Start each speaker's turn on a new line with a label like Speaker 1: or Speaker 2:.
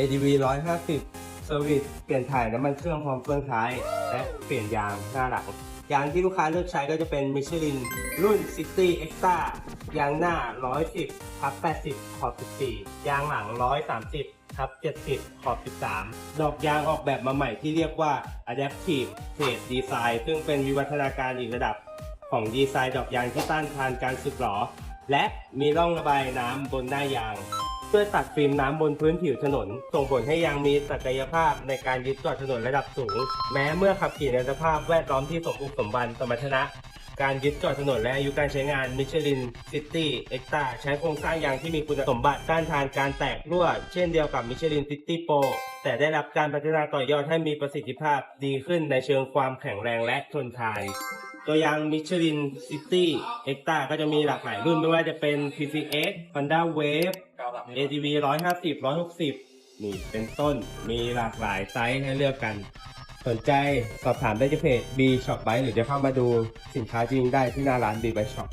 Speaker 1: ADV 150 Service เปลี่ยนถ่ายน้ำมันเครื่องพร้อมเครื่องท้าย และเปลี่ยนยางหน้าหลัง ยางที่ลูกค้าเลือกใช้ก็จะเป็น Michelin รุ่น City Extra ยางหน้า 110ทับ80 ขอบ 14 ยางหลัง 130ทับ70 ขอบ 13 ดอกยางออกแบบมาใหม่ที่เรียกว่า Adaptive Trade Design ซึ่งเป็นวิวัฒนาการอีกระดับของดีไซน์ดอกยางที่ต้านทานการสึกหรอ และมีร่องระบายน้ำบนหน้ายาง เพื่อตัดฟิล์มน้ำบนพื้นผิวถนน ส่งผลให้ยางมีศักยภาพในการยึดเกาะถนนระดับสูง แม้เมื่อขับขี่ในสภาพแวดล้อมที่สมบุกสมบันสมรรถนะ การยึดเกาะถนนและอายุการใช้งานมิชลินซิตี้เอ็กตาใช้โครงสร้างยางที่มีคุณสมบัติต้านทานการแตกรั่ว เช่นเดียวกับมิชลินซิตี้โปแต่ได้รับการพัฒนาต่อยอดให้มีประสิทธิภาพดีขึ้นในเชิงความแข็งแรงและทนทานตัวยางมิชลินซิตี้เอ็กตาก็จะมีหลากหลายรุ่นไม่ว่าจะเป็น PCX Honda Wave ATV ร้อยห้าสิบร้อยหกสิบนี่เป็นต้นมีหลากหลายไซส์ให้เลือกกัน สนใจสอบถามได้ที่เพจ B Shop Bike หรือจะเข้ามาดูสินค้าจริงได้ที่หน้าร้าน B Bike Shop